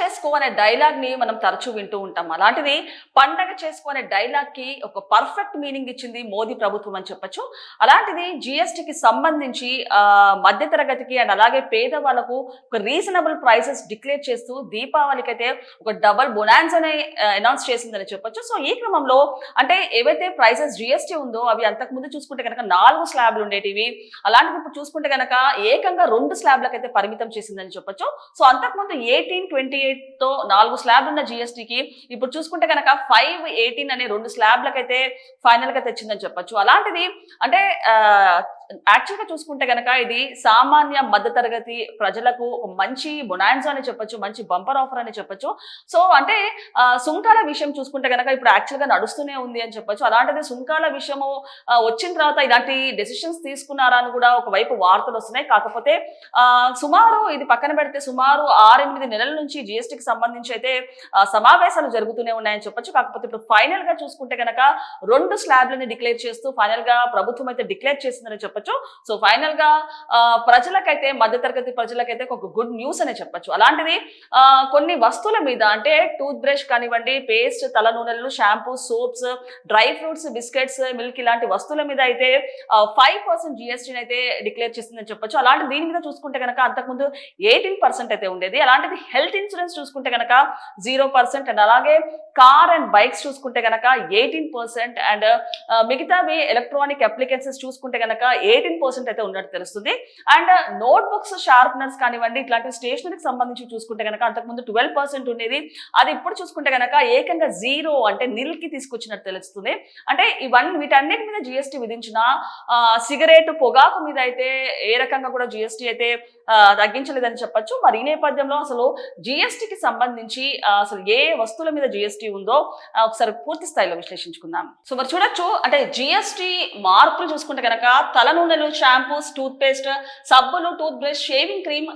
చేసుకో అనే డైలాగ్ని మనం తరచూ వింటూ ఉంటాం. అలాంటిది పండగ చేసుకో అనే డైలాగ్కి ఒక పర్ఫెక్ట్ మీనింగ్ ఇచ్చింది మోదీ ప్రభుత్వం అని చెప్పొచ్చు. అలాంటిది జిఎస్టికి సంబంధించి మధ్యతరగతికి అండ్ అలాగే పేదవాళ్ళకు ఒక రీజనబుల్ ప్రైసెస్ డిక్లేర్ చేస్తూ దీపావళికి అయితే ఒక డబల్ బొనాన్స్ అని అనౌన్స్ చేసిందని చెప్పొచ్చు. సో ఈ క్రమంలో అంటే ఏవైతే ప్రైసెస్ జిఎస్టీ ఉందో అవి అంతకుముందు చూసుకుంటే కనుక నాలుగు స్లాబ్లు ఉండేటివి. అలాంటిది ఇప్పుడు చూసుకుంటే కనుక ఏకంగా రెండు స్లాబ్లకు అయితే పరిమితం చేసిందని చెప్పొచ్చు. సో అంతకుముందు ఎయిటీన్ ట్వంటీ ఎయిట్తో నాలుగు స్లాబ్లు ఉన్న జిఎస్టీకి ఇప్పుడు చూసుకుంటే కనుక ఫైవ్ ఎయిటీన్ అనే రెండు స్లాబ్లకైతే ఫైనల్గా ఫైనల్ తెచ్చిందని చెప్పొచ్చు. అలాంటిది అంటే యాక్చువల్గా చూసుకుంటే కనుక ఇది సామాన్య మధ్యతరగతి ప్రజలకు మంచి బొనాన్సో అని చెప్పొచ్చు మంచి బంపర్ ఆఫర్ అని చెప్పొచ్చు. సో అంటే సుంకాల విషయం చూసుకుంటే కనుక ఇప్పుడు యాక్చువల్గా నడుస్తూనే ఉంది అని చెప్పొచ్చు. అలాంటిది సుంకాల విషయము వచ్చిన తర్వాత ఇలాంటి డెసిషన్స్ తీసుకున్నారా అని కూడా ఒకవైపు వార్తలు వస్తున్నాయి. కాకపోతే సుమారు ఇది పక్కన పెడితే సుమారు ఆరెనిమిది నెలల నుంచి జిఎస్టీకి సంబంధించి అయితే సమావేశాలు జరుగుతూనే ఉన్నాయని చెప్పొచ్చు. కాకపోతే ఇప్పుడు ఫైనల్గా చూసుకుంటే కనుక రెండు స్లాబ్లని డిక్లేర్ చేస్తూ ఫైనల్గా ప్రభుత్వం అయితే డిక్లేర్ చేసిందని చెప్పొచ్చు. సో ఫైనల్గా ప్రజలకైతే మధ్యతరగతి ప్రజలకైతే ఒక గుడ్ న్యూస్ అనే చెప్పొచ్చు. అలాంటిది కొన్ని వస్తువుల మీద అంటే టూత్ బ్రష్ కానివ్వండి పేస్ట్ తల నూనెలు shampoo soaps dry fruits biscuits milk ఇలాంటి వస్తువుల మీద అయితే ఫైవ్ పర్సెంట్ జిఎస్టీని అయితే డిక్లేర్ చేసిందని చెప్పొచ్చు. అలాంటి దీని మీద చూసుకుంటే కనుక అంతకుముందు ఎయిటీన్ పర్సెంట్ అయితే ఉండేది. అలాంటిది హెల్త్ ఇన్సూరెన్స్ చూసుకుంటే కనుక జీరో పర్సెంట్ అండ్ అలాగే కార్ అండ్ బైక్స్ చూసుకుంటే కనుక ఎయిటీన్ పర్సెంట్ అండ్ మిగతావి ఎలక్ట్రానిక్ అప్లికెన్సెస్ చూసుకుంటే కనుక ఎయిటీన్ పర్సెంట్ అయితే ఉన్నట్టు తెలుస్తుంది. అండ్ నోట్ బుక్స్ షార్ప్నర్స్ కానివ్వండి ఇట్లాంటి స్టేషనరీకి సంబంధించి చూసుకుంటే కనుక అంతకుముందు ట్వెల్వ్ పర్సెంట్ ఉండేది. అది ఇప్పుడు చూసుకుంటే కనుక ఏకంగా జీరో అంటే నిల్కి తీసుకొచ్చినట్టు తెలుస్తుంది. అంటే ఇవన్నీ వీటన్నిటి మీద జిఎస్టీ విధించిన సిగరెట్ పొగాకు మీద అయితే ఏ రకంగా కూడా జిఎస్టీ అయితే తగ్గించలేదని చెప్పొచ్చు. మరి ఈ నేపథ్యంలో అసలు జిఎస్టీకి సంబంధించి అసలు ఏ వస్తువుల మీద జిఎస్టీ ఉందో ఒకసారి పూర్తి స్థాయిలో విశ్లేషించుకుందాం. సో మరి చూడొచ్చు. అంటే జిఎస్టీ మార్పులు చూసుకుంటే కనుక తల నూనెలు షాంపూస్ టూత్ పేస్ట్ సబ్బులు టూత్ బ్రష్ షేవింగ్ క్రీమ్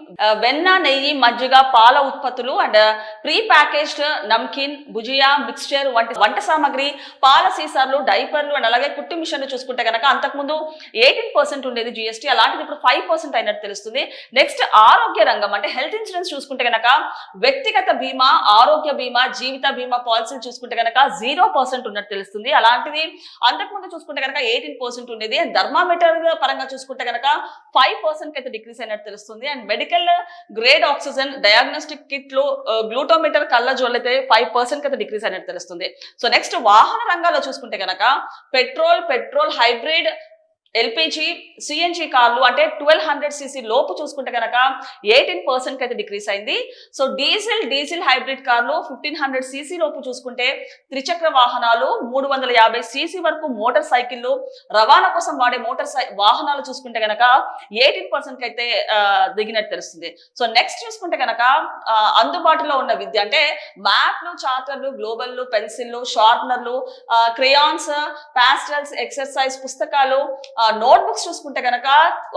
వెన్న నెయ్యి మజ్జిగ పాల ఉత్పత్తులు and pre packaged namkeen bhujia mixture వంటి వంట సామాగ్రి పాల సీసాలు డైపర్లు అండ్ అలాగే కుట్టు మిషన్లు చూసుకుంటే కనుక అంతకుముందు ఎయిటీన్ పర్సెంట్ ఉండేది జిఎస్టీ అలాంటిది ఇప్పుడు ఫైవ్ పర్సెంట్ అయినట్టు తెలుస్తుంది. నెక్స్ట్ ఆరోగ్య రంగం అంటే హెల్త్ ఇన్సూరెన్స్ చూసుకుంటే కనుక వ్యక్తిగత బీమా ఆరోగ్య బీమా జీవిత బీమా పాలసీలు చూసుకుంటే కనుక జీరో పర్సెంట్ ఉన్నట్టు తెలుస్తుంది. అలాంటిది అంతకుముందు చూసుకుంటే కనుక ఎయిటీన్ పర్సెంట్ ఉండేది. థర్మామీటర్ పరంగా చూసుకుంటే కనుక ఫైవ్ పర్సెంట్ అయితే డిక్రీస్ అయినట్టు తెలుస్తుంది. And medical grade oxygen diagnostic కిట్లో uh, glucometer కళ్ళ జోళ్ళైతే ఫైవ్ పర్సెంట్ అయితే డిక్రీస్ అయినట్టు తెలుస్తుంది. సో నెక్స్ట్ వాహన రంగాల్లో చూసుకుంటే కనుక petrol petrol hybrid LPG CNG కార్లు అంటే ట్వెల్వ్ హండ్రెడ్ సీసీ లోపు చూసుకుంటే కనుక ఎయిటీన్ పర్సెంట్ అయితే డిక్రీస్ అయింది. సో డీజిల్ డీజిల్ హైబ్రిడ్ కార్లు ఫిఫ్టీన్ హండ్రెడ్ సీసీ లోపు చూసుకుంటే త్రిచక్ర వాహనాలు మూడు వందల యాభై సీసీ వరకు మోటార్ సైకిళ్ళు రవాణా కోసం వాడే మోటార్ సై వాహనాలు చూసుకుంటే కనుక ఎయిటీన్ పర్సెంట్ అయితే దిగినట్టు తెలుస్తుంది. సో నెక్స్ట్ చూసుకుంటే కనుక అందుబాటులో ఉన్న విద్య అంటే మ్యాప్లు చార్టర్లు గ్లోబల్లు పెన్సిల్లు షార్ప్నర్లు క్రేయాన్స్ పాస్టల్స్ ఎక్సర్సైజ్ పుస్తకాలు నోట్ బుక్స్ చూసుకుంటే కనుక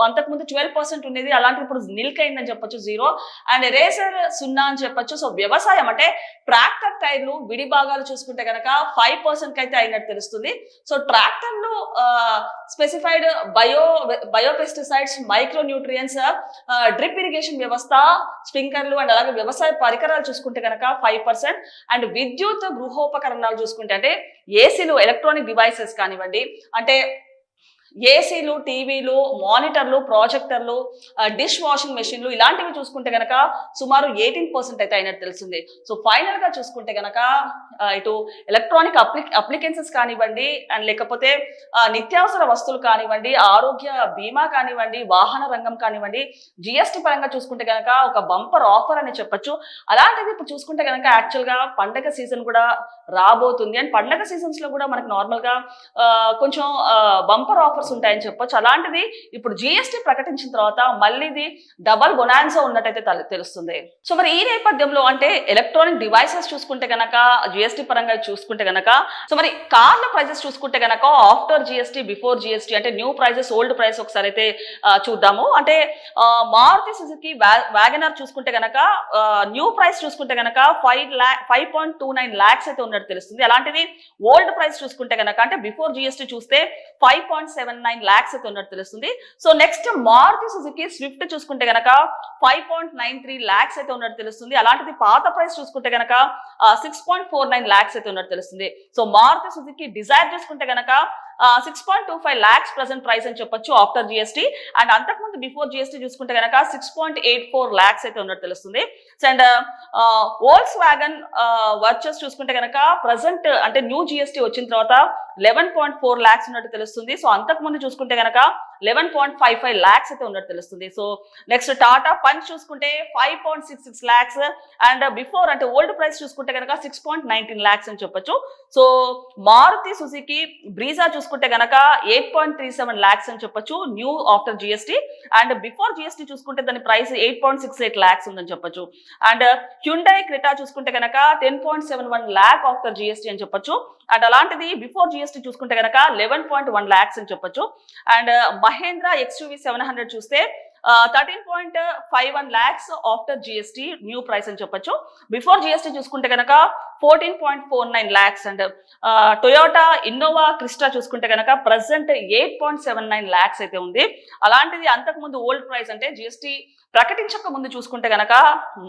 అంతకుముందు ట్వెల్వ్ పర్సెంట్ ఉండేది అలాంటి ఇప్పుడు నిల్క్ అయిందని చెప్పొచ్చు జీరో అండ్ ఎరేసర్ సున్నా అని చెప్పొచ్చు. సో వ్యవసాయం అంటే ట్రాక్టర్ టైర్లు విడి భాగాలు చూసుకుంటే కనుక ఫైవ్ పర్సెంట్ అయితే అయినట్టు తెలుస్తుంది. సో ట్రాక్టర్లు specified bio biopesticides micro nutrients drip irrigation వ్యవస్థ స్ప్రింకర్లు అండ్ అలాగే వ్యవసాయ పరికరాలు చూసుకుంటే కనుక ఫైవ్ పర్సెంట్ అండ్ విద్యుత్ గృహోపకరణాలు చూసుకుంటే అంటే ఏసీలు ఎలక్ట్రానిక్ డివైసెస్ కానివ్వండి అంటే ఏసీలు టీవీలు మానిటర్లు ప్రాజెక్టర్లు డిష్ వాషింగ్ మెషిన్లు ఇలాంటివి చూసుకుంటే గనక సుమారు ఎయిటీన్ పర్సెంట్ అయితే అయినట్టు తెలుస్తుంది. సో ఫైనల్గా చూసుకుంటే గనక ఇటు ఎలక్ట్రానిక్ అప్లి అప్లికెన్సెస్ కానివ్వండి అండ్ లేకపోతే నిత్యావసర వస్తువులు కానివ్వండి ఆరోగ్య బీమా కానివ్వండి వాహన రంగం కానివ్వండి జిఎస్టీ పరంగా చూసుకుంటే గనక ఒక బంపర్ ఆఫర్ అని చెప్పొచ్చు. అలాంటిది ఇప్పుడు చూసుకుంటే గనక యాక్చువల్గా పండగ సీజన్ కూడా రాబోతుంది. అండ్ పండగ సీజన్స్లో కూడా మనకు నార్మల్గా కొంచెం బంపర్ ఆఫర్ ఆఫర్స్ ఉంటాయని చెప్పొచ్చు. అలాంటిది ఇప్పుడు జిఎస్టీ ప్రకటించిన తర్వాత మళ్ళీ ఇది డబల్ బొనాన్సా ఉన్నట్టయితే తెలుస్తుంది. సో మరి ఈ నేపథ్యంలో అంటే ఎలక్ట్రానిక్ డివైసెస్ చూసుకుంటే గనక జిఎస్టీ పరంగా చూసుకుంటే గనక సో మరి కార్ల ప్రైజెస్ చూసుకుంటే గనక ఆఫ్టర్ జిఎస్టీ బిఫోర్ జిఎస్టీ అంటే న్యూ ప్రైజెస్ ఓల్డ్ ప్రైస్ ఒకసారి అయితే చూద్దాము. అంటే మారుతి సుజుకి వ్యాగనర్ చూసుకుంటే గనక న్యూ ప్రైస్ చూసుకుంటే గనక five lakh five point two nine lakhs అయితే ఉన్నట్టు తెలుస్తుంది. అలాంటిది ఓల్డ్ ప్రైస్ చూసుకుంటే గనక అంటే బిఫోర్ జిఎస్టీ చూస్తే five point seven seven nine lakhs అయితే ఉన్నట్టు తెలుస్తుంది. So next Maruti Suzuki Swift చూసుకుంటే గనక five point nine three lakhs అయితే ఉన్నట్టు తెలుస్తుంది. అలాంటిది పాత ప్రైస్ చూసుకుంటే గనక six point four nine lakhs అయితే ఉన్నట్టు తెలుస్తుంది. సో మారుతి సుజుకి డిజైర్ చూసుకుంటే గనక six point two five lakhs present price అని చెప్పొచ్చు ఆఫ్టర్ జిఎస్టీ అండ్ అంతకుముందు బిఫోర్ జిఎస్టీ చూసుకుంటే కనుక six point eight four lakhs అయితే ఉన్నట్టు తెలుస్తుంది. అండ్ ఓల్స్ వ్యాగన్ వర్చర్స్ చూసుకుంటే కనుక ప్రజెంట్ అంటే న్యూ జిఎస్టీ వచ్చిన తర్వాత లెవెన్ పాయింట్ ఫోర్ ల్యాక్స్ ఉన్నట్టు తెలుస్తుంది. సో అంతకుముందు చూసుకుంటే కనుక eleven point five five lakhs అయితే ఉన్నట్టు తెలుస్తుంది. సో నెక్స్ట్ టాటా పంచ్ చూసుకుంటే five point six six lakhs and before అంటే ఓల్డ్ ప్రైస్ చూసుకుంటే కనుక సిక్స్ పాయింట్ నైన్టీన్ ల్యాక్స్ అని చెప్పొచ్చు. సో మారుతి సుజుకి బ్రీజా చూసుకుంటే గనక eight point three seven lakhs అని చెప్పొచ్చు new after GST and before GST చూసుకుంటే దాని price eight point six eight lakhs ఉందని చెప్పొచ్చు. అండ్ హ్యుండై క్రిటా చూసుకుంటే కనుక ten point seven one lakh after GST అని చెప్పొచ్చు. అండ్ అలాంటిది బిఫోర్ జిఎస్టీ చూసుకుంటే కనుక లెవెన్ పాయింట్ వన్ ల్యాక్స్ అని చెప్పొచ్చు. And Mahindra XUV seven hundred చూస్తే thirteen point five one lakhs after GST new price అని చెప్పొచ్చు. బిఫోర్ జిఎస్టీ చూసుకుంటే కనుక fourteen point four nine lakhs and Toyota Innova Crysta చూసుకుంటే కనుక present eight point seven nine lakhs అయితే ఉంది. అలాంటిది అంతకుముందు ఓల్డ్ ప్రైస్ అంటే జిఎస్టీ ప్రకటించక ముందు చూసుకుంటే కనుక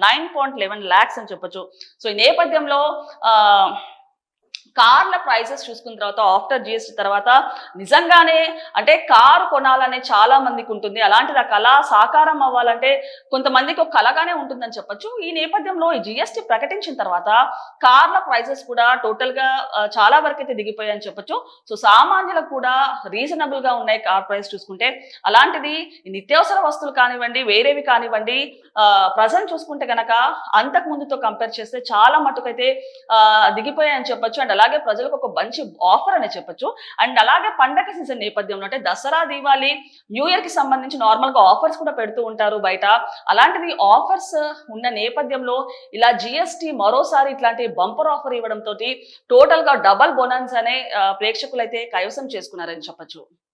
నైన్ పాయింట్ లెవెన్ ల్యాక్స్ అని చెప్పొచ్చు. సో ఈ నేపథ్యంలో కార్ల ప్రైసెస్ చూసుకున్న తర్వాత ఆఫ్టర్ జిఎస్టీ తర్వాత నిజంగానే అంటే కారు కొనాలనే చాలా మందికి ఉంటుంది. అలాంటిది ఆ కళ సాకారం అవ్వాలంటే కొంతమందికి ఒక కళగానే ఉంటుందని చెప్పొచ్చు. ఈ నేపథ్యంలో ఈ జిఎస్టీ ప్రకటించిన తర్వాత కార్ల ప్రైసెస్ కూడా టోటల్గా చాలా వరకు అయితే దిగిపోయాయని చెప్పొచ్చు. సో సామాన్యులకు కూడా రీజనబుల్గా ఉన్నాయి కార్ ప్రైస్ చూసుకుంటే. అలాంటిది నిత్యావసర వస్తువులు కానివ్వండి వేరేవి కానివ్వండి ప్రజెంట్ చూసుకుంటే గనక అంతకు ముందుతో కంపేర్ చేస్తే చాలా మటుకైతే దిగిపోయాయని చెప్పొచ్చు. అండ్ అలా అలాగే ప్రజలకు ఒక మంచి ఆఫర్ అనే చెప్పొచ్చు. అండ్ అలాగే పండగ సీజన్ నేపథ్యంలో అంటే దసరా దీవాలి న్యూ ఇయర్కి సంబంధించి నార్మల్గా ఆఫర్స్ కూడా పెడుతూ ఉంటారు బయట. అలాంటిది ఆఫర్స్ ఉన్న నేపథ్యంలో ఇలా జిఎస్టి మరోసారి ఇట్లాంటి బంపర్ ఆఫర్ ఇవ్వడంతో టోటల్గా డబల్ బోనన్స్ అనే ప్రేక్షకులైతే కైవసం చేసుకున్నారని చెప్పొచ్చు.